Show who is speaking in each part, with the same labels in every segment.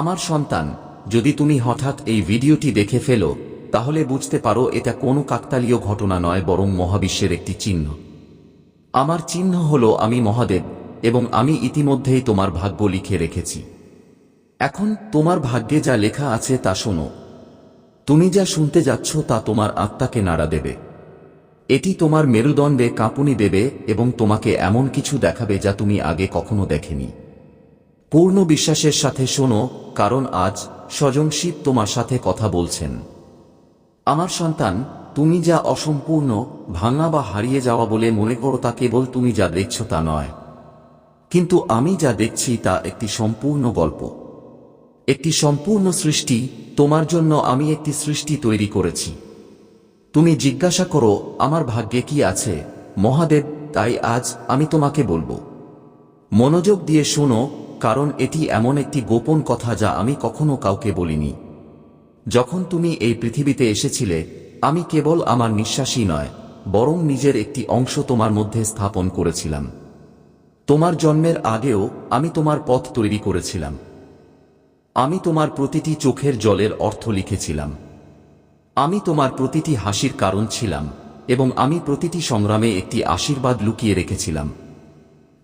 Speaker 1: আমার সন্তান, যদি তুমি হঠাৎ এই ভিডিওটি দেখে ফেলো, তাহলে বুঝতে পারো এটা কোনো কাকতালীয় ঘটনা নয় বরং মহাবিশ্বের একটি চিহ্ন। আমার চিহ্ন হল আমি মহাদেব এবং আমি ইতিমধ্যেই তোমার ভাগ্য লিখে রেখেছি। এখন তোমার ভাগ্যে যা লেখা আছে তা শোনো। তুমি যা শুনতে যাচ্ছ তা তোমার আত্মাকে নাড়া দেবে। এটি তোমার মেরুদণ্ডে কাঁপুনি দেবে এবং তোমাকে এমন কিছু দেখাবে যা তুমি আগে কখনো দেখেনি। পূর্ণ বিশ্বাসের সাথে শোনো, কারণ আজ স্বজন তোমার সাথে কথা বলছেন। আমার সন্তান, তুমি যা অসম্পূর্ণ, ভাঙা বা হারিয়ে যাওয়া বলে মনে করো তা কেবল তুমি যা দেখছ তা নয়। কিন্তু আমি যা দেখছি তা একটি সম্পূর্ণ গল্প। একটি সম্পূর্ণ সৃষ্টি, তোমার জন্য আমি একটি সৃষ্টি তৈরি করেছি। তুমি জিজ্ঞাসা করো, আমার ভাগ্যে কি আছে? মহাদেব, তাই আজ আমি তোমাকে বলব। মনোযোগ দিয়ে শোনো কারণ এটি এমন একটি গোপন কথা যা আমি কখনো কাউকে বলিনি। যখন তুমি এই পৃথিবীতে এসেছিলে, আমি কেবল আমার নিঃশ্বাসই নয়, বরং নিজের একটি অংশ তোমার মধ্যে স্থাপন করেছিলাম। তোমার জন্মের আগেও আমি তোমার পথ তৈরি করেছিলাম। আমি তোমার প্রতিটি চোখের জলের অর্থ লিখেছিলাম। আমি তোমার প্রতিটি হাসির কারণ ছিলাম, এবং আমি প্রতিটি সংগ্রামে একটি আশীর্বাদ লুকিয়ে রেখেছিলাম।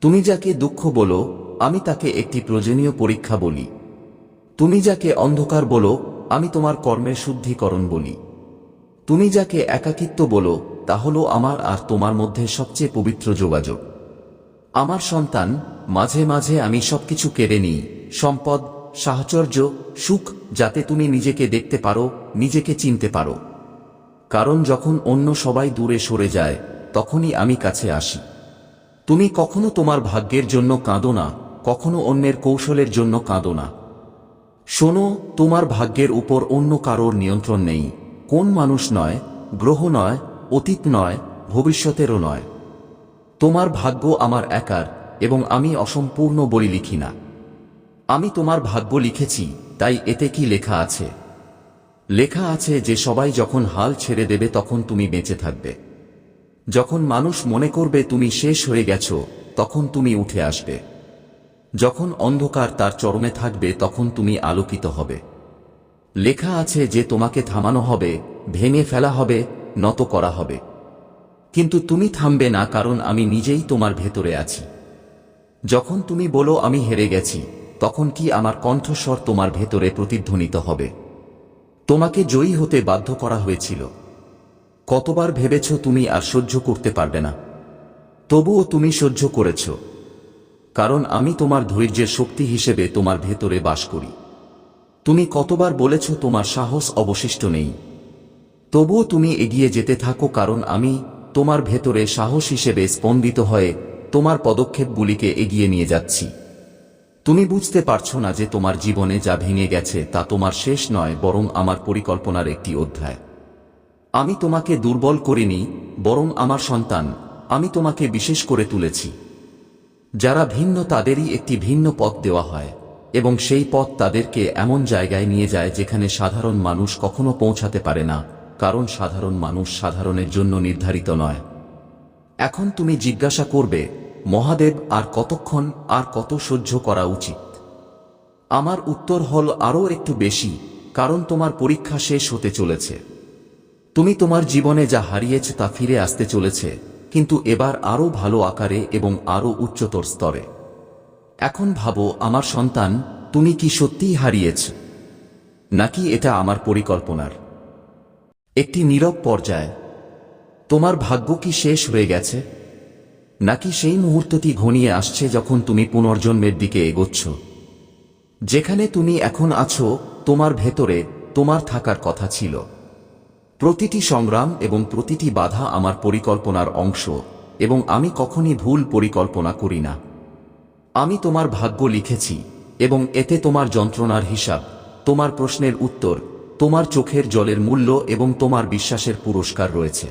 Speaker 1: তুমি যাকে দুঃখ বলো আমি তাকে একটি প্রয়োজনীয় পরীক্ষা বলি। তুমি যাকে অন্ধকার বলো, আমি তোমার কর্মের শুদ্ধিকরণ বলি। তুমি যাকে একাকিত্ব বলো, তা হলো আমার আর তোমার মধ্যে সবচেয়ে পবিত্র যোগাযোগ। আমার সন্তান, মাঝে মাঝে আমি সবকিছু কেড়ে নিই, সম্পদ, সাহচর্য, সুখ, যাতে তুমি নিজেকে দেখতে পারো, নিজেকে চিনতে পারো। কারণ যখন অন্য সবাই দূরে সরে যায়, তখনই আমি কাছে আসি। তুমি কখনো তোমার ভাগ্যের জন্য কাঁদো না কখনো অন্যের কৌশলের জন্য কাঁদো না। শোনো, তোমার ভাগ্যের উপর অন্য কারোর নিয়ন্ত্রণ নেই। কোন মানুষ নয়, গ্রহ নয়, অতীত নয়, ভবিষ্যতেরও নয়। তোমার ভাগ্য আমার একার, এবং আমি অসম্পূর্ণ বলি লিখি না। আমি তোমার ভাগ্য লিখেছি, তাই এতে কি লেখা আছে? লেখা আছে যে সবাই যখন হাল ছেড়ে দেবে তখন তুমি বেঁচে থাকবে। যখন মানুষ মনে করবে তুমি শেষ হয়ে গেছো, তখন তুমি উঠে আসবে। যখন অন্ধকার তার চরমে থাকবে, তখন তুমি আলোকিত হবে। লেখা আছে যে তোমাকে থামানো হবে, ভেঙে ফেলা হবে, নত করা হবে। কিন্তু তুমি থামবে না, কারণ আমি নিজেই তোমার ভেতরে আছি। যখন তুমি বলো, আমি হেরে গেছি, তখন কি আমার কণ্ঠস্বর তোমার ভেতরে প্রতিধ্বনিত হবে? তোমাকে জয়ী হতে বাধ্য করা হয়েছিল। কতবার ভেবেছ তুমি আর সহ্য করতে পারবে না? তবুও তুমি সহ্য করেছ। কারণ আমি তোমার ধৈর্যের শক্তি হিসেবে তোমার ভেতরে বাস করি। তুমি কতবার বলেছ তোমার সাহস অবশিষ্ট নেই। তবুও তুমি এগিয়ে যেতে থাকো কারণ আমি তোমার ভেতরে সাহস হিসেবে স্পন্দিত হয়ে তোমার পদক্ষেপগুলিকে এগিয়ে নিয়ে যাচ্ছি। তুমি বুঝতে পারছ না যে তোমার জীবনে যা ভেঙে গেছে তা তোমার শেষ নয়, বরং আমার পরিকল্পনার একটি অধ্যায়। আমি তোমাকে দুর্বল করিনি, বরং আমার সন্তান, আমি তোমাকে বিশেষ করে তুলেছি। যারা ভিন্ন তাদেরই একটি ভিন্ন পথ দেওয়া হয়, এবং সেই পথ তাদেরকে এমন জায়গায় নিয়ে যায় যেখানে সাধারণ মানুষ কখনো পৌঁছাতে পারে না, কারণ সাধারণ মানুষ সাধারণের জন্য নির্ধারিত নয়। এখন তুমি জিজ্ঞাসা করবে, মহাদেব, আর কতক্ষণ, আর কত সহ্য করা উচিত? আমার উত্তর হল আরও একটু বেশি, কারণ তোমার পরীক্ষা শেষ হতে চলেছে। তুমি তোমার জীবনে যা হারিয়েছ তা ফিরে আসতে চলেছে। কিন্তু এবার আরও ভালো আকারে এবং আরও উচ্চতর স্তরে। এখন ভাবো, আমার সন্তান, তুমি কি সত্যিই হারিয়েছ? নাকি এটা আমার পরিকল্পনার? একটি নীরব পর্যায়, তোমার ভাগ্য কি শেষ হয়ে গেছে? নাকি সেই মুহূর্তটি ঘনিয়ে আসছে যখন তুমি পুনর্জন্মের দিকে এগোচ্ছ? যেখানে তুমি এখন আছো, তোমার ভেতরে, তোমার থাকার কথা ছিল। প্রতিটি সংগ্রাম এবং প্রতিটি বাধা আমার পরিকল্পনার অংশ, এবং আমি কখনই ভুল পরিকল্পনা করি না। আমি তোমার ভাগ্য লিখেছি, এবং এতে তোমার যন্ত্রণার হিসাব, তোমার প্রশ্নের উত্তর, তোমার চোখের জলের মূল্য এবং তোমার বিশ্বাসের পুরস্কার রয়েছে।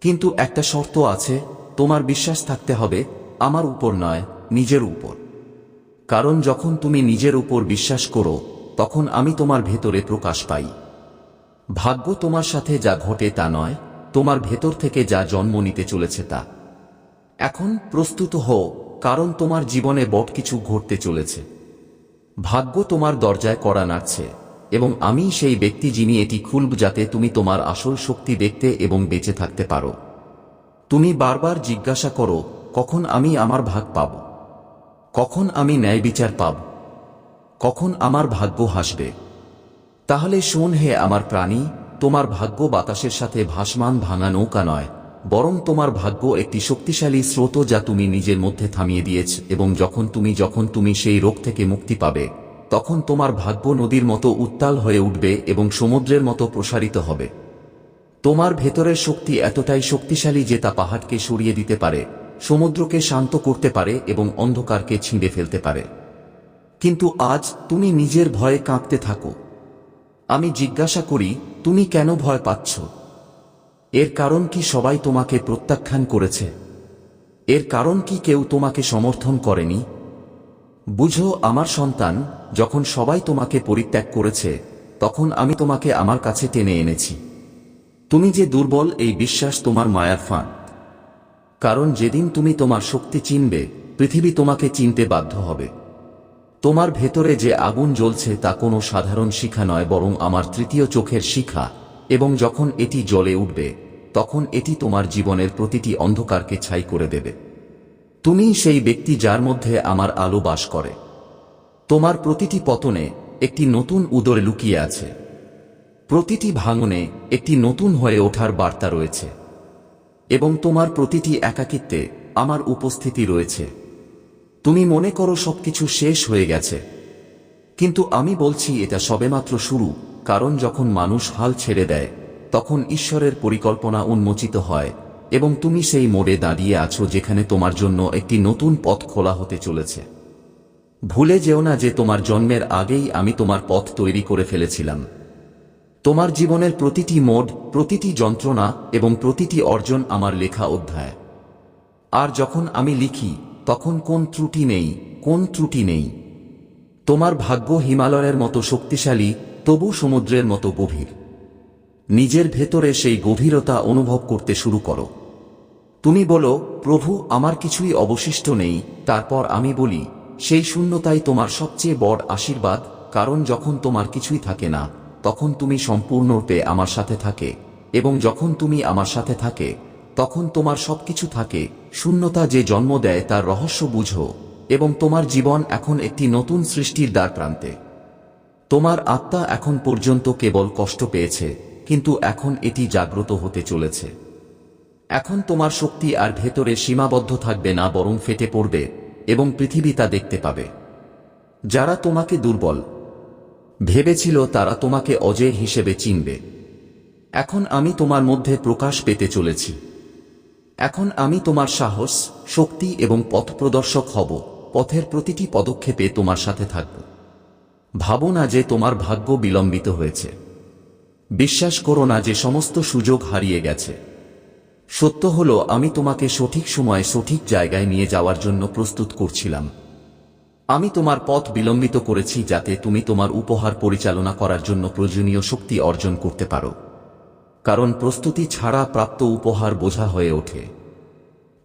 Speaker 1: কিন্তু একটা শর্ত আছে, তোমার বিশ্বাস থাকতে হবে, আমার উপর নয়, নিজের উপর। কারণ যখন তুমি নিজের উপর বিশ্বাস করো, তখন আমি তোমার ভেতরে প্রকাশ পাই। ভাগ্য তোমার সাথে যা ঘটে তা নয়, তোমার ভেতর থেকে যা জন্ম নিতে চলেছে তা। এখন প্রস্তুত হও, কারণ তোমার জীবনে বট কিছু ঘটতে চলেছে। ভাগ্য তোমার দরজায় করা নাড়ছে, এবং আমি সেই ব্যক্তি যিনি এটি খুলব যাতে তুমি তোমার আসল শক্তি দেখতে এবং বেঁচে থাকতে পারো। তুমি বারবার জিজ্ঞাসা করো, কখন আমি আমার ভাগ পাব? কখন আমি ন্যায় বিচার পাব? কখন আমার ভাগ্য হাসবে? তাহলে শোন হে আমার প্রাণী, তোমার ভাগ্য বাতাসের সাথে ভাসমান ভাঙা নৌকা নয়, বরং তোমার ভাগ্য একটি শক্তিশালী স্রোত যা তুমি নিজের মধ্যে থামিয়ে দিয়েছ এবং যখন তুমি যখন তুমি সেই রোগ থেকে মুক্তি পাবে, তখন তোমার ভাগ্য নদীর মতো উত্তাল হয়ে উঠবে এবং সমুদ্রের মতো প্রসারিত হবে। তোমার ভেতরের শক্তি এতটাই শক্তিশালী যে তা পাহাড়কে সরিয়ে দিতে পারে, সমুদ্রকে শান্ত করতে পারে এবং অন্ধকারকে ছিঁড়ে ফেলতে পারে। কিন্তু আজ তুমি নিজের ভয়ে কাঁপতে থাকো। আমি জিজ্ঞাসা করি, তুমি কেন ভয় পাচ্ছ? এর কারণ কি সবাই তোমাকে প্রত্যাখ্যান করেছে? এর কারণ কি কেউ তোমাকে সমর্থন করেনি? বুঝো, আমার সন্তান, যখন সবাই তোমাকে পরিত্যাগ করেছে, তখন আমি তোমাকে আমার কাছে টেনে এনেছি। তুমি যে দুর্বল, এই বিশ্বাস তোমার মায়ার ফাঁদ। কারণ যেদিন তুমি তোমার শক্তি চিনবে, পৃথিবী তোমাকে চিনতে বাধ্য হবে। তোমার ভেতরে যে আগুন জ্বলছে তা কোনো সাধারণ শিখা নয়, বরং আমার তৃতীয় চোখের শিখা, এবং যখন এটি জলে উঠবে, তখন এটি তোমার জীবনের প্রতিটি অন্ধকারকে ছাই করে দেবে। তুমি সেই ব্যক্তি যার মধ্যে আমার আলো বাস করে। তোমার প্রতিটি পতনে একটি নতুন উদর লুকিয়ে আছে। প্রতিটি ভাঙনে একটি নতুন হয়ে ওঠার বার্তা রয়েছে। এবং তোমার প্রতিটি একাকিত্বে আমার উপস্থিতি রয়েছে। তুমি মনে করো সবকিছু শেষ হয়ে গেছে। কিন্তু আমি বলছি এটা সবেমাত্র শুরু, কারণ যখন মানুষ হাল ছেড়ে দেয়, তখন ঈশ্বরের পরিকল্পনা উন্মোচিত হয়, এবং তুমি সেই মোড়ে দাঁড়িয়ে আছো যেখানে তোমার জন্য একটি নতুন পথ খোলা হতে চলেছে। ভুলে যেও না যে তোমার জন্মের আগেই আমি তোমার পথ তৈরি করে ফেলেছিলাম। তোমার জীবনের প্রতিটি মোড, প্রতিটি যন্ত্রণা এবং প্রতিটি অর্জন আমার লেখা অধ্যায়। আর যখন আমি লিখি তখন কোন ত্রুটি নেই, কোন ত্রুটি নেই। তোমার ভাগ্য হিমালয়ের মতো শক্তিশালী, তবু সমুদ্রের মতো গভীর। নিজের ভেতরে সেই গভীরতা অনুভব করতে শুরু করো। তুমি বলো, প্রভু, আমার কিছুই অবশিষ্ট নেই, তারপর আমি বলি, সেই শূন্যতাই তোমার সবচেয়ে বড় আশীর্বাদ, কারণ যখন তোমার কিছুই থাকে না, তখন তুমি সম্পূর্ণরূপে আমার সাথে থাকে, এবং যখন তুমি আমার সাথে থাকে তখন তোমার সবকিছু থাকে, শূন্যতা যে জন্ম দেয় তার রহস্য বুঝো, এবং তোমার জীবন এখন একটি নতুন সৃষ্টির দ্বার প্রান্তে। তোমার আত্মা এখন পর্যন্ত কেবল কষ্ট পেয়েছে, কিন্তু এখন এটি জাগ্রত হতে চলেছে। এখন তোমার শক্তি আর ভেতরে সীমাবদ্ধ থাকবে না, বরং ফেটে পড়বে, এবং পৃথিবী তা দেখতে পাবে। যারা তোমাকে দুর্বল ভেবেছিল, তারা তোমাকে অজয় হিসেবে চিনবে। এখন আমি তোমার মধ্যে প্রকাশ পেতে চলেছি। এখন আমি তোমার সাহস, শক্তি এবং পথ প্রদর্শক হব, পথের প্রতিটি পদক্ষেপে তোমার সাথে থাকব। ভাবো না যে তোমার ভাগ্য বিলম্বিত হয়েছে। বিশ্বাস করো না যে সমস্ত সুযোগ হারিয়ে গেছে। সত্য হল, আমি তোমাকে সঠিক সময়ে সঠিক জায়গায় নিয়ে যাওয়ার জন্য প্রস্তুত করছিলাম। আমি তোমার পথ বিলম্বিত করেছি যাতে তুমি তোমার উপহার পরিচালনা করার জন্য প্রয়োজনীয় শক্তি অর্জন করতে পারো। কারণ প্রস্তুতি ছাড়া প্রাপ্ত উপহার বোঝা হয়ে ওঠে।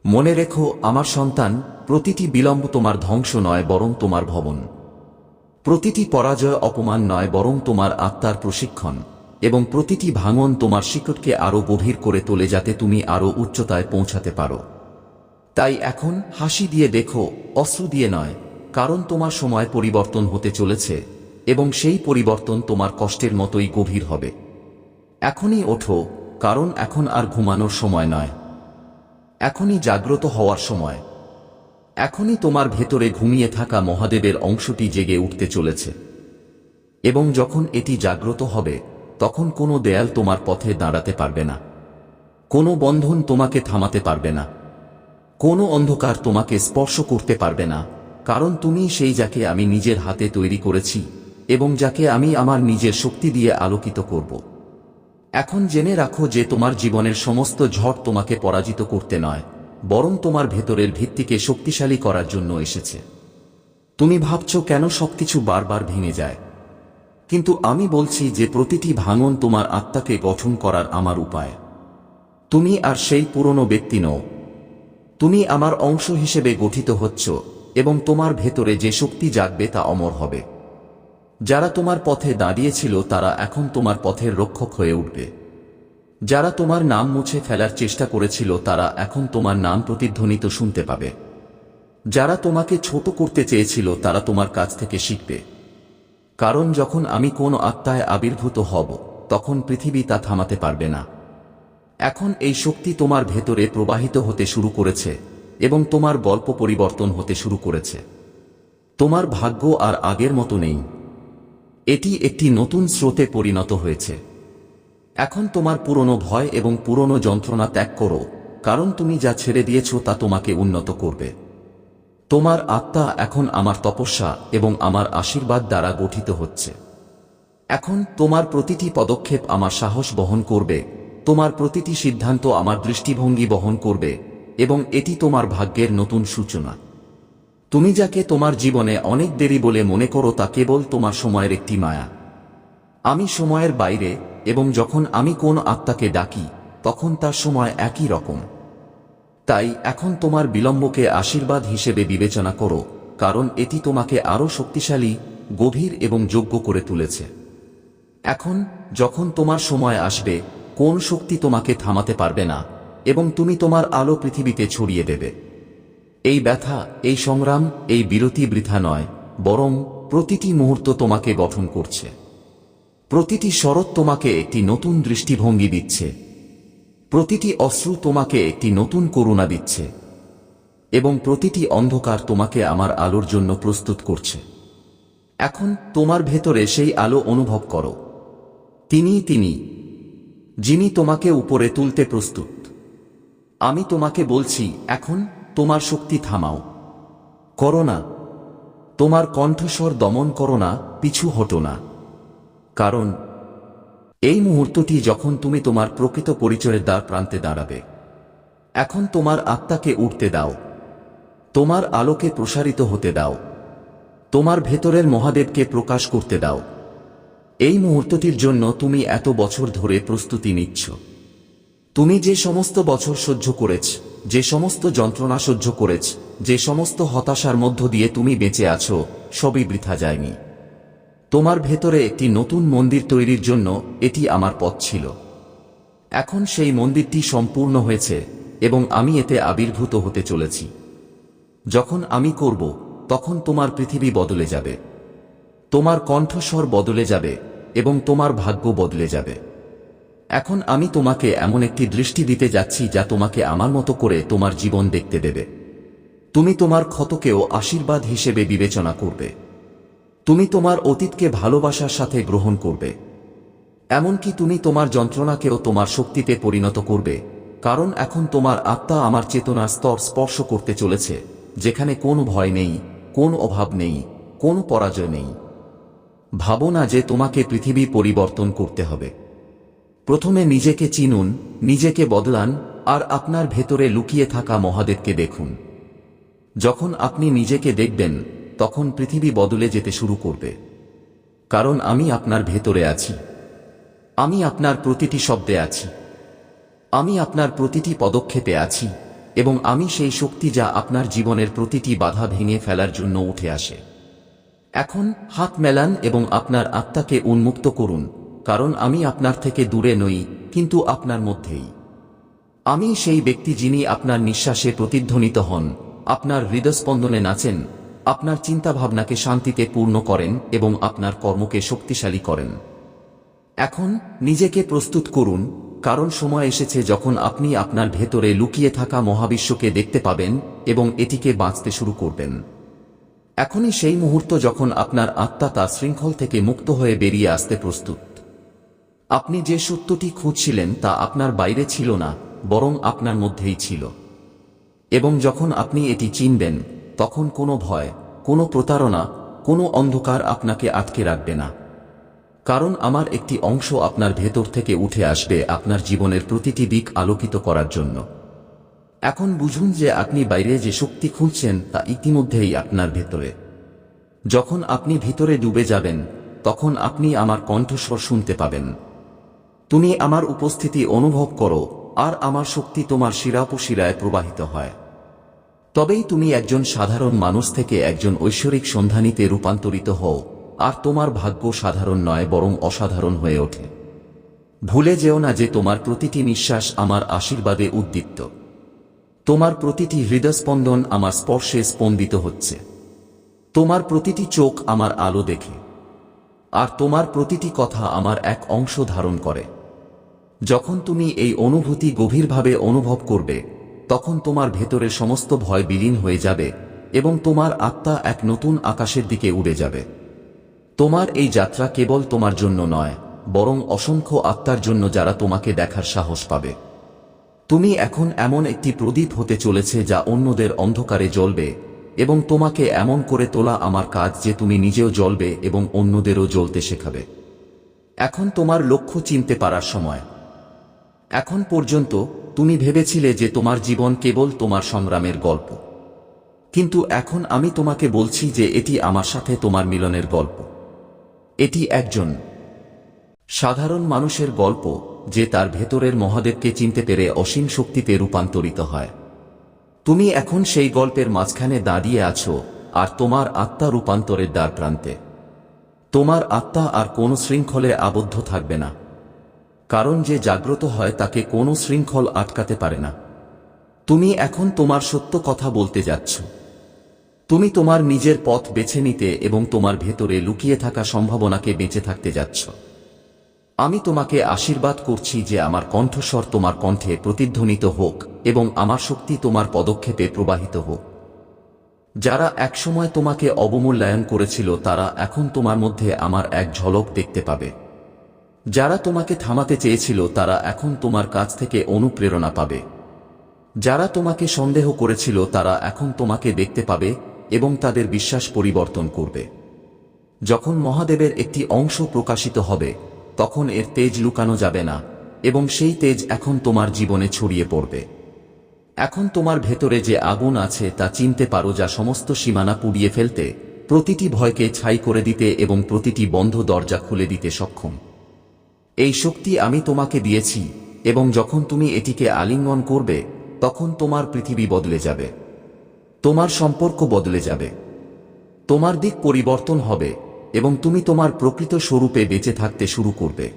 Speaker 1: মনে রেখো, আমার সন্তান, প্রতিটি বিলম্ব তোমার ধ্বংস নয় বরং তোমার ভবন। প্রতিটি পরাজয় অপমান নয় বরং তোমার আত্মার প্রশিক্ষণ। এবং প্রতিটি ভাঙন তোমার শিকটকে আরও গভীর করে তোলে যাতে তুমি আরও উচ্চতায় পৌঁছাতে পারো। তাই এখন হাসি দিয়ে দেখো, অশ্রু দিয়ে নয়, কারণ তোমার সময় পরিবর্তন হতে চলেছে, এবং সেই পরিবর্তন তোমার কষ্টের মতোই গভীর হবে। এখনই ওঠো, কারণ এখন আর ঘুমানোর সময় নয়। এখনই জাগ্রত হওয়ার সময়। এখনই তোমার ভেতরে ঘুমিয়ে থাকা মহাদেবের অংশটি জেগে উঠতে চলেছে। এবং যখন এটি জাগ্রত হবে, তখন কোনো দেয়াল তোমার পথে দাঁড়াতে পারবে না। কোনো বন্ধন তোমাকে থামাতে পারবে না। কোনো অন্ধকার তোমাকে স্পর্শ করতে পারবে না, কারণ তুমি সেই যাকে আমি নিজের হাতে তৈরি করেছি এবং যাকে আমি আমার নিজের শক্তি দিয়ে আলোকিত করব। এখন জেনে রাখো যে তোমার জীবনের সমস্ত ঝড় তোমাকে পরাজিত করতে নয়, বরং তোমার ভেতরের ভিত্তিকে শক্তিশালী করার জন্য এসেছে। তুমি ভাবছ কেন সবকিছু বারবার ভেঙে যায়? কিন্তু আমি বলছি যে প্রতিটি ভাঙন তোমার আত্মাকে গঠন করার আমার উপায়। তুমি আর সেই পুরনো ব্যক্তি নও। তুমি আমার অংশ হিসেবে গঠিত হচ্ছ, এবং তোমার ভেতরে যে শক্তি জাগবে তা অমর হবে। যারা তোমার পথে দাঁড়িয়েছিল তারা এখন তোমার পথের রক্ষক হয়ে উঠবে। যারা তোমার নাম মুছে ফেলার চেষ্টা করেছিল তারা এখন তোমার নাম প্রতিধ্বনিত শুনতে পাবে। যারা তোমাকে ছোট করতে চেয়েছিল তারা তোমার কাছ থেকে শিখবে। কারণ যখন আমি কোন আত্মায় আবির্ভূত হব, তখন পৃথিবী তা থামাতে পারবে না। এখন এই শক্তি তোমার ভেতরে প্রবাহিত হতে শুরু করেছে এবং তোমার গল্প পরিবর্তন হতে শুরু করেছে। তোমার ভাগ্য আর আগের মতো নেই। এটি একটি নতুন স্রোতে পরিণত হয়েছে। এখন তোমার পুরনো ভয় এবং পুরনো যন্ত্রণা ত্যাগ করো, কারণ তুমি যা ছেড়ে দিয়েছ তা তোমাকে উন্নত করবে। তোমার আত্মা এখন আমার তপস্যা এবং আমার আশীর্বাদ দ্বারা গঠিত হচ্ছে। এখন তোমার প্রতিটি পদক্ষেপ আমার সাহস বহন করবে, তোমার প্রতিটি সিদ্ধান্ত আমার দৃষ্টিভঙ্গি বহন করবে, এবং এটি তোমার ভাগ্যের নতুন সূচনা। তুমি যাকে তোমার জীবনে অনেক দেরি বলে মনে করো তা কেবল তোমার সময়ের একটি মায়া। আমি সময়ের বাইরে এবং যখন আমি কোন আত্মাকে ডাকি, তখন তার সময় একই রকম। তাই এখন তোমার বিলম্বকে আশীর্বাদ হিসেবে বিবেচনা করো, কারণ এটি তোমাকে আরও শক্তিশালী, গভীর এবং যোগ্য করে তুলেছে। এখন, যখন তোমার সময় আসবে, কোন শক্তি তোমাকে থামাতে পারবে না, এবং তুমি তোমার আলো পৃথিবীতে ছড়িয়ে দেবে। এই ব্যথা, এই সংগ্রাম, এই বিরতি বৃথা নয়, বরং প্রতিটি মুহূর্ত তোমাকে গঠন করছে। প্রতিটি শরৎ তোমাকে একটি নতুন দৃষ্টিভঙ্গি দিচ্ছে। প্রতিটি অশ্রু তোমাকে একটি নতুন করুণা দিচ্ছে। এবং প্রতিটি অন্ধকার তোমাকে আমার আলোর জন্য প্রস্তুত করছে। এখন তোমার ভেতরে সেই আলো অনুভব করো। তিনি তিনি, যিনি তোমাকে উপরে তুলতে প্রস্তুত। আমি তোমাকে বলছি, এখন তোমার শক্তি থামাও। করো না। তোমার কণ্ঠস্বর দমন করো না, পিছু হটো না। কারণ, এই মুহূর্তটি যখন তুমি তোমার প্রকৃত পরিচয়ের দ্বার প্রান্তে দাঁড়াবে, এখন তোমার আত্মাকে উঠতে দাও। তোমার আলোকে প্রসারিত হতে দাও। তোমার ভেতরের মহাদেবকে প্রকাশ করতে দাও। এই মুহূর্তটির জন্য তুমি এত বছর ধরে প্রস্তুতি নিচ্ছ। তুমি যে সমস্ত বছর সহ্য করেছ যে সমস্ত যন্ত্রণা সহ্য করেছ, যে সমস্ত হতাশার মধ্য দিয়ে তুমি বেঁচে আছো, সবই বৃথা যায়নি। তোমার ভেতরে একটি নতুন মন্দির তৈরির জন্য এটি আমার পথ ছিল। এখন সেই মন্দিরটি সম্পূর্ণ হয়েছে এবং আমি এতে আবির্ভূত হতে চলেছি। যখন আমি করব, তখন তোমার পৃথিবী বদলে যাবে। তোমার কণ্ঠস্বর বদলে যাবে এবং তোমার ভাগ্য বদলে যাবে। এখন আমি তোমাকে এমন একটি দৃষ্টি দিতে যাচ্ছি যা তোমাকে আমার মতো করে তোমার জীবন দেখতে দেবে। তুমি তোমার ক্ষতকেও আশীর্বাদ হিসেবে বিবেচনা করবে। তুমি তোমার অতীতকে ভালোবাসার সাথে গ্রহণ করবে। এমনকি তুমি তোমার যন্ত্রণাকেও তোমার শক্তিতে পরিণত করবে, কারণ এখন তোমার আত্মা আমার চেতনার স্তর স্পর্শ করতে চলেছে, যেখানে কোনো ভয় নেই, কোন অভাব নেই, কোন পরাজয় নেই। ভাবো না যে তোমাকে পৃথিবী পরিবর্তন করতে হবে। প্রথমে নিজেকে চিনুন, নিজেকে বদলান, আর আপনার ভেতরে লুকিয়ে থাকা মহাদেবকে দেখুন। যখন আপনি নিজেকে দেখবেন, তখন পৃথিবী বদলে যেতে শুরু করবে। কারণ আমি আপনার ভেতরে আছি। আমি আপনার প্রতিটি শব্দে আছি। আমি আপনার প্রতিটি পদক্ষেপে আছি, এবং আমি সেই শক্তি যা আপনার জীবনের প্রতিটি বাধা ভেঙে ফেলার জন্য উঠে আসে। এখন হাত মেলান এবং আপনার আত্মাকে উন্মুক্ত করুন। কারণ আমি আপনার থেকে দূরে নই, কিন্তু আপনার মধ্যেই। আমি সেই ব্যক্তি যিনি আপনার নিঃশ্বাসে প্রতিধ্বনিত হন, আপনার হৃদস্পন্দনে নাচেন, আপনার চিন্তাভাবনাকে শান্তিতে পূর্ণ করেন এবং আপনার কর্মকে শক্তিশালী করেন। এখন নিজেকে প্রস্তুত করুন, কারণ সময় এসেছে যখন আপনি আপনার ভেতরে লুকিয়ে থাকা মহাবিশ্বকে দেখতে পাবেন এবং এটিকে বাঁচতে শুরু করবেন। এখনই সেই মুহূর্ত যখন আপনার আত্মা তার শৃঙ্খল থেকে মুক্ত হয়ে বেরিয়ে আসতে প্রস্তুত। আপনি যে সত্যটি খুঁজছিলেন তা আপনার বাইরে ছিল না, বরং আপনার মধ্যেই ছিল। এবং যখন আপনি এটি চিনবেন, তখন কোনো ভয়, কোনো প্রতারণা, কোনো অন্ধকার আপনাকে আটকে রাখবে না। কারণ আমার একটি অংশ আপনার ভেতর থেকে উঠে আসবে আপনার জীবনের প্রতিটি দিক আলোকিত করার জন্য। এখন বুঝুন যে আপনি বাইরে যে শক্তি খুঁজছেন তা ইতিমধ্যেই আপনার ভেতরে। যখন আপনি ভিতরে ডুবে যাবেন, তখন আপনি আমার কণ্ঠস্বর শুনতে পাবেন। তুমি আমার উপস্থিতি অনুভব করো, আর আমার শক্তি তোমার শিরাপশিরায় প্রবাহিত হয়। তবেই তুমি একজন সাধারণ মানুষ থেকে একজন ঐশ্বরিক সন্ধানীতে রূপান্তরিত হও, আর তোমার ভাগ্য সাধারণ নয়, বরং অসাধারণ হয়ে ওঠে। ভুলে যেও না যে তোমার প্রতিটি নিঃশ্বাস আমার আশীর্বাদে উদ্দীপ্ত। তোমার প্রতিটি হৃদস্পন্দন আমার স্পর্শে স্পন্দিত হচ্ছে। তোমার প্রতিটি চোখ আমার আলো দেখে, আর তোমার প্রতিটি কথা আমার এক অংশ ধারণ করে। যখন তুমি এই অনুভূতি গভীরভাবে অনুভব করবে, তখন তোমার ভেতরের সমস্ত ভয় বিলীন হয়ে যাবে এবং তোমার আত্মা এক নতুন আকাশের দিকে উড়ে যাবে। তোমার এই যাত্রা কেবল তোমার জন্য নয়, বরং অসংখ্য আত্মার জন্য যারা তোমাকে দেখার সাহস পাবে। তুমি এখন এমন একটি প্রদীপ হতে চলেছে যা অন্যদের অন্ধকারে জ্বলবে এবং তোমাকে এমন করে তোলা আমার কাজ যে তুমি নিজেও জ্বলবে এবং অন্যদেরও জ্বলতে শেখাবে। এখন তোমার লক্ষ্য চিনতে পারার সময়। এখন পর্যন্ত তুমি ভেবেছিলে যে তোমার জীবন কেবল তোমার সংগ্রামের গল্প। কিন্তু এখন আমি তোমাকে বলছি যে এটি আমার সাথে তোমার মিলনের গল্প। এটি একজন সাধারণ মানুষের গল্প যে তার ভেতরের মহাদেবকে চিনতে পেরে অসীম শক্তিতে রূপান্তরিত হয়। তুমি এখন সেই গল্পের মাঝখানে দাঁড়িয়ে আছো আর তোমার আত্মা রূপান্তরের দ্বার প্রান্তে তোমার আত্মা আর কোনো শৃঙ্খলে আবদ্ধ থাকবে না। কারণ যে জাগ্রত হয় তাকে কোনো শৃঙ্খল আটকাতে পারে না। তুমি এখন তোমার সত্য কথা বলতে যাচ্ছ। তুমি তোমার নিজের পথ বেছে নিতে এবং তোমার ভেতরে লুকিয়ে থাকা সম্ভাবনাকে বেঁচে থাকতে যাচ্ছ। আমি তোমাকে আশীর্বাদ করছি যে আমার কণ্ঠস্বর তোমার কণ্ঠে প্রতিধ্বনিত হোক এবং আমার শক্তি তোমার পদক্ষেপে প্রবাহিত হোক। যারা একসময় তোমাকে অবমূল্যায়ন করেছিল তারা এখন তোমার মধ্যে আমার এক ঝলক দেখতে পাবে। যারা তোমাকে থামাতে চেয়েছিল, তারা এখন তোমার কাছ থেকে অনুপ্রেরণা পাবে। যারা তোমাকে সন্দেহ করেছিল, তারা এখন তোমাকে দেখতে পাবে এবং তাদের বিশ্বাস পরিবর্তন করবে। যখন মহাদেবের একটি অংশ প্রকাশিত হবে, তখন এর তেজ লুকানো যাবে না এবং সেই তেজ এখন তোমার জীবনে ছড়িয়ে পড়বে। এখন তোমার ভেতরে যে আগুন আছে, তা চিনতে পারো যা সমস্ত সীমানা পুড়িয়ে ফেলতে, প্রতিটি ভয়কে ছাই করে দিতে এবং প্রতিটি বন্ধ দরজা খুলে দিতে সক্ষম। এই শক্তি আমি তোমাকে দিয়েছি, এবং যখন তুমি এটিকে আলিঙ্গন করবে, তখন তোমার পৃথিবী বদলে যাবে। তোমার সম্পর্ক বদলে যাবে। তোমার দিক পরিবর্তন হবে, এবং তুমি তোমার প্রকৃত স্বরূপে বেঁচে থাকতে শুরু করবে।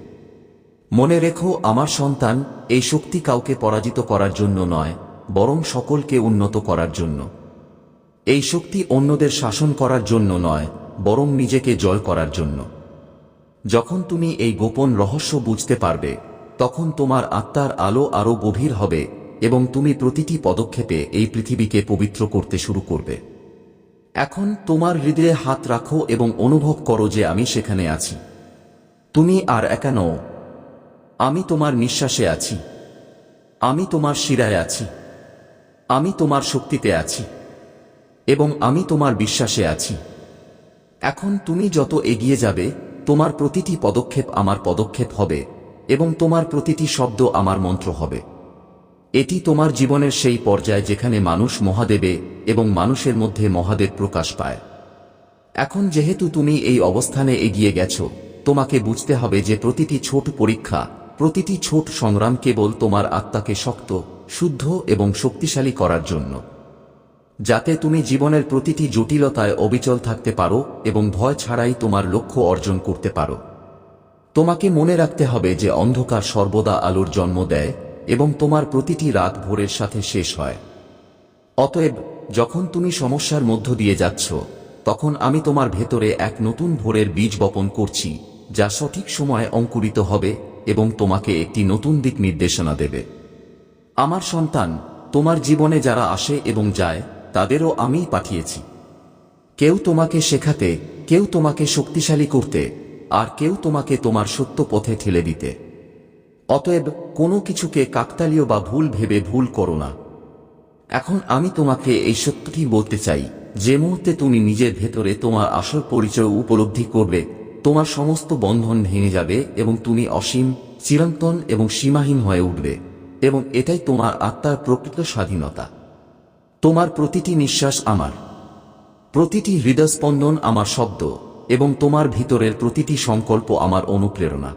Speaker 1: মনে রেখো, আমার সন্তান এই শক্তি কাউকে পরাজিত করার জন্য নয়, বরং সকলকে উন্নত করার জন্য। এই শক্তি অন্যদের শাসন করার জন্য নয়, বরং নিজেকে জয় করার জন্য। যখন তুমি এই গোপন রহস্য বুঝতে পারবে, তখন তোমার আত্মার আলো আরও গভীর হবে এবং তুমি প্রতিটি পদক্ষেপে এই পৃথিবীকে পবিত্র করতে শুরু করবে। এখন তোমার হৃদয়ে হাত রাখো এবং অনুভব করো যে আমি সেখানে আছি। তুমি আর একা নও। আমি তোমার নিঃশ্বাসে আছি। আমি তোমার শিরায় আছি। আমি তোমার শক্তিতে আছি। এবং আমি তোমার বিশ্বাসে আছি। এখন তুমি যত এগিয়ে যাবে তোমার প্রতিটি পদক্ষেপ আমার পদক্ষেপ হবে, এবং তোমার প্রতিটি শব্দ আমার মন্ত্র হবে। এটি তোমার জীবনের সেই পর্যায় যেখানে মানুষ মহাদেবে এবং মানুষের মধ্যে মহাদেব প্রকাশ পায়। এখন যেহেতু তুমি এই অবস্থানে এগিয়ে গেছ, তোমাকে বুঝতে হবে যে প্রতিটি ছোট পরীক্ষা, প্রতিটি ছোট সংগ্রাম কেবল তোমার আত্মাকে শক্ত, শুদ্ধ এবং শক্তিশালী করার জন্য। যাতে তুমি জীবনের প্রতিটি জটিলতায় অবিচল থাকতে পারো এবং ভয় ছাড়াই তোমার লক্ষ্য অর্জন করতে পারো। তোমাকে মনে রাখতে হবে যে অন্ধকার সর্বদা আলোর জন্ম দেয় এবং তোমার প্রতিটি রাত ভোরের সাথে শেষ হয়। অতএব, যখন তুমি সমস্যার মধ্য দিয়ে যাচ্ছ, তখন আমি তোমার ভেতরে এক নতুন ভোরের বীজ বপন করছি, যা সঠিক সময়ে অঙ্কুরিত হবে এবং তোমাকে একটি নতুন দিক নির্দেশনা দেবে। আমার সন্তান, তোমার জীবনে যারা আসে এবং যায় তাদেরও আমিই পাঠিয়েছি। কেউ তোমাকে শেখাতে, কেউ তোমাকে শক্তিশালী করতে, আর কেউ তোমাকে তোমার সত্য পথে ঠেলে দিতে। অতএব কোনো কিছুকে কাকতালীয় বা ভুল ভেবে ভুল করো না। এখন আমি তোমাকে এই সত্যটি বলতে চাই, যে মুহূর্তে তুমি নিজের ভেতরে তোমার আসল পরিচয় উপলব্ধি করবে, তোমার সমস্ত বন্ধন ভেঙে যাবে এবং তুমি অসীম, চিরন্তন এবং সীমাহীন হয়ে উঠবে, এবং এটাই তোমার আত্মার প্রকৃত স্বাধীনতা। তোমার প্রতিটি নিঃশ্বাস আমার। প্রতিটি হৃদয়স্পন্দন আমার শব্দ, এবং তোমার ভিতরের প্রতিটি সংকল্প আমার অনুপ্রেরণা।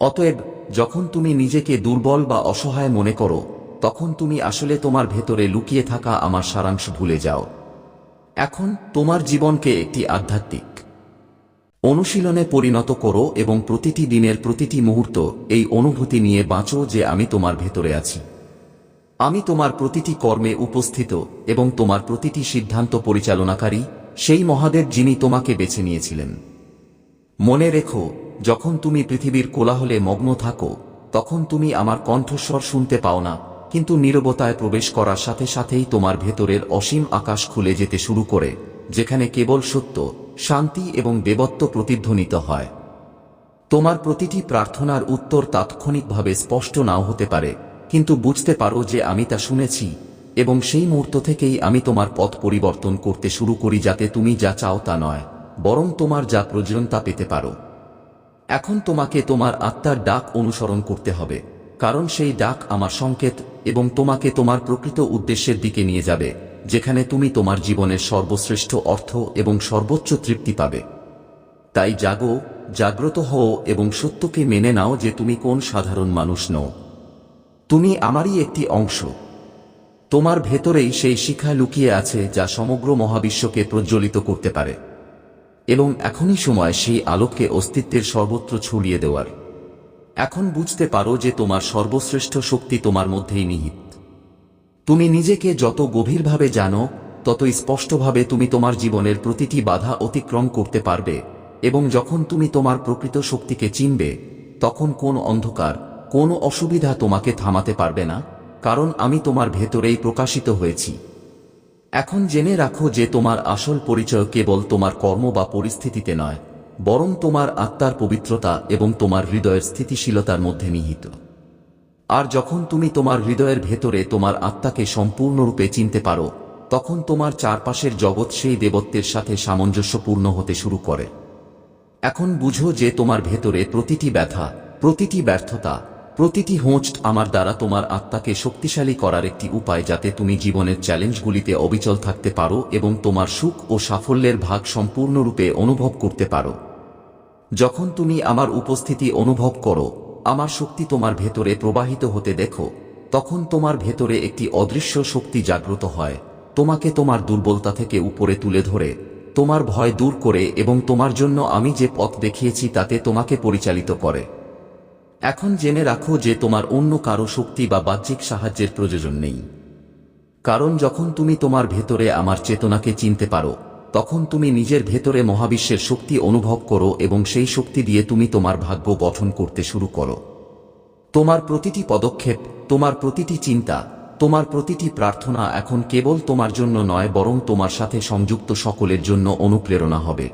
Speaker 1: অতএব, যখন তুমি নিজেকে দুর্বল বা অসহায় মনে করো, তখন তুমি আসলে তোমার ভেতরে লুকিয়ে থাকা আমার সারাংশ ভুলে যাও। এখন, তোমার জীবনকে একটি আধ্যাত্মিক অনুশীলনে পরিণত করো এবং প্রতিটি দিনের প্রতিটি মুহূর্ত এই অনুভূতি নিয়ে বাঁচো যে আমি তোমার ভেতরে আছি। আমি তোমার প্রতিটি কর্মে উপস্থিত এবং তোমার প্রতিটি সিদ্ধান্ত পরিচালনাকারী, সেই মহাদেব যিনি তোমাকে বেছে নিয়েছিলেন। মনে রেখো, যখন তুমি পৃথিবীর কোলাহলে মগ্ন থাকো, তখন তুমি আমার কণ্ঠস্বর শুনতে পাও না, কিন্তু নীরবতায় প্রবেশ করার সাথে সাথেই তোমার ভেতরের অসীম আকাশ খুলে যেতে শুরু করে, যেখানে কেবল সত্য, শান্তি এবং দেবত্ব প্রতিধ্বনিত হয়। তোমার প্রতিটি প্রার্থনার উত্তর তাৎক্ষণিকভাবে স্পষ্ট নাও হতে পারে কিন্তু বুঝতে পারো যে আমি তা শুনেছি, এবং সেই মুহূর্ত থেকেই আমি তোমার পথ পরিবর্তন করতে শুরু করি যাতে তুমি যা চাও তা নয়, বরং তোমার যা প্রয়োজন তা পেতে পারো। এখন তোমাকে তোমার আত্মার ডাক অনুসরণ করতে হবে, কারণ সেই ডাক আমার সংকেত এবং তোমাকে তোমার প্রকৃত উদ্দেশ্যের দিকে নিয়ে যাবে, যেখানে তুমি তোমার জীবনের সর্বশ্রেষ্ঠ অর্থ এবং সর্বোচ্চ তৃপ্তি পাবে। তাই জাগো, জাগ্রত হও এবং সত্যকে মেনে নাও যে তুমি কোন সাধারণ মানুষ নও। তুমি আমারই একটি অংশ। তোমার ভেতরেই সেই শিখা লুকিয়ে আছে যা সমগ্র মহাবিশ্বকে প্রজ্বলিত করতে পারে। এবং এখনই সময় সেই আলোককে অস্তিত্বের সর্বত্র ছড়িয়ে দেওয়ার। এখন বুঝতে পারো যে তোমার সর্বশ্রেষ্ঠ শক্তি তোমার মধ্যেই নিহিত। তুমি নিজেকে যত গভীরভাবে জানো, তত স্পষ্টভাবে তুমি তোমার জীবনের প্রতিটি বাধা অতিক্রম করতে পারবে এবং যখন তুমি তোমার প্রকৃত শক্তিকে চিনবে, তখন কোন অন্ধকার কোন অসুবিধা তোমাকে থামাতে পারবে না, কারণ আমি তোমার ভেতরেই প্রকাশিত হয়েছি। এখন জেনে রাখো যে তোমার আসল পরিচয় কেবল তোমার কর্ম বা পরিস্থিতিতে নয়, বরং তোমার আত্মার পবিত্রতা এবং তোমার হৃদয়ের স্থিতিশীলতার মধ্যে নিহিত। আর যখন তুমি তোমার হৃদয়ের ভেতরে তোমার আত্মাকে সম্পূর্ণরূপে চিনতে পারো, তখন তোমার চারপাশের জগৎ সেই দেবত্বের সাথে সামঞ্জস্যপূর্ণ হতে শুরু করে। এখন বুঝো যে তোমার ভেতরে প্রতিটি ব্যথা, প্রতিটি ব্যর্থতা প্রতিটি হোঁচ আমার দ্বারা তোমার আত্মাকে শক্তিশালী করার একটি উপায় যাতে তুমি জীবনের চ্যালেঞ্জগুলিতে অবিচল থাকতে পারো এবং তোমার সুখ ও সাফল্যের ভাগ সম্পূর্ণরূপে অনুভব করতে পারো। যখন তুমি আমার উপস্থিতি অনুভব করো, আমার শক্তি তোমার ভেতরে প্রবাহিত হতে দেখো, তখন তোমার ভেতরে একটি অদৃশ্য শক্তি জাগ্রত হয়, তোমাকে তোমার দুর্বলতা থেকে উপরে তুলে ধরে, তোমার ভয় দূর করে এবং তোমার জন্য আমি যে পথ দেখিয়েছি তাতে তোমাকে পরিচালিত করে। এখন জেনে রাখো যে তোমার অন্য কারও শক্তি বা বাহ্যিক সাহায্যের প্রয়োজন নেই। কারণ যখন তুমি তোমার ভেতরে আমার চেতনাকে চিনতে পারো, তখন তুমি নিজের ভেতরে মহাবিশ্বের শক্তি অনুভব করো এবং সেই শক্তি দিয়ে তুমি তোমার ভাগ্য গঠন করতে শুরু করো। তোমার প্রতিটি পদক্ষেপ, তোমার প্রতিটি চিন্তা, তোমার প্রতিটি প্রার্থনা এখন কেবল তোমার জন্য নয়, বরং তোমার সাথে সংযুক্ত সকলের জন্য অনুপ্রেরণা হবে।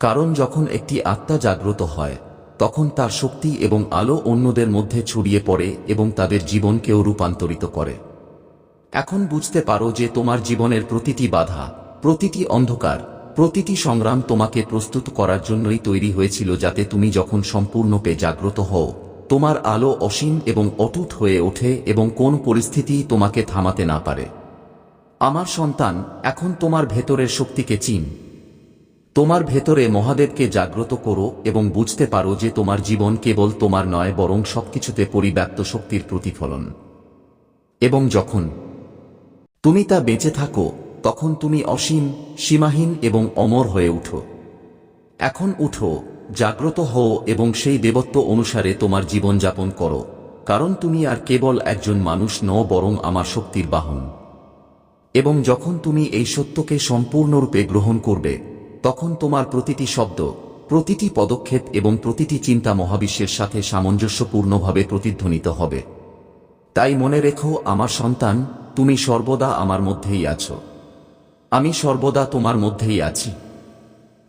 Speaker 1: কারণ যখন একটি আত্মা জাগ্রত হয় তখন তার শক্তি এবং আলো অন্যদের মধ্যে ছড়িয়ে পড়ে এবং তাদের জীবনকেও রূপান্তরিত করে। এখন বুঝতে পারো যে তোমার জীবনের প্রতিটি বাধা, প্রতিটি অন্ধকার, প্রতিটি সংগ্রাম তোমাকে প্রস্তুত করার জন্যই তৈরি হয়েছিল যাতে তুমি যখন সম্পূর্ণপে জাগ্রত হও, তোমার আলো অসীম এবং অটুট হয়ে ওঠে এবং কোন পরিস্থিতি তোমাকে থামাতে না পারে। আমার সন্তান, এখন তোমার ভেতরের শক্তিকে চিন। তোমার ভেতরে মহাদেবকে জাগ্রত করো এবং বুঝতে পারো যে তোমার জীবন কেবল তোমার নয়, বরং সবকিছুতে পরিব্যাপ্ত শক্তির প্রতিফলন। এবং যখন তুমি তা বেঁচে থাকো, তখন তুমি অসীম, সীমাহীন এবং অমর হয়ে উঠো। এখন উঠো, জাগ্রত হও এবং সেই দেবত্ব অনুসারে তোমার জীবন যাপন করো, কারণ তুমি আর কেবল একজন মানুষ নও, বরং আমার শক্তির বাহন। এবং যখন তুমি এই সত্যকে সম্পূর্ণরূপে গ্রহণ করবে তখন তোমার প্রতিটি শব্দ, প্রতিটি পদক্ষেপ এবং প্রতিটি চিন্তা মহাবিশ্বের সাথে সামঞ্জস্যপূর্ণভাবে প্রতিধ্বনিত হবে। তাই মনে রেখো, আমার সন্তান, তুমি সর্বদা আমার মধ্যেই আছো। আমি সর্বদা তোমার মধ্যেই আছি।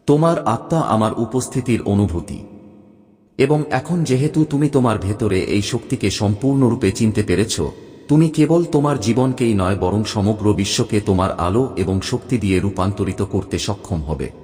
Speaker 1: তোমার আত্মা আমার উপস্থিতির অনুভূতি। এবং এখন যেহেতু তুমি তোমার ভেতরে এই শক্তিকে সম্পূর্ণরূপে চিনতে পেরেছ, তুমি কেবল তোমার জীবনকেই নয়, বরং সমগ্র বিশ্বকে তোমার আলো এবং শক্তি দিয়ে রূপান্তরিত করতে সক্ষম হবে।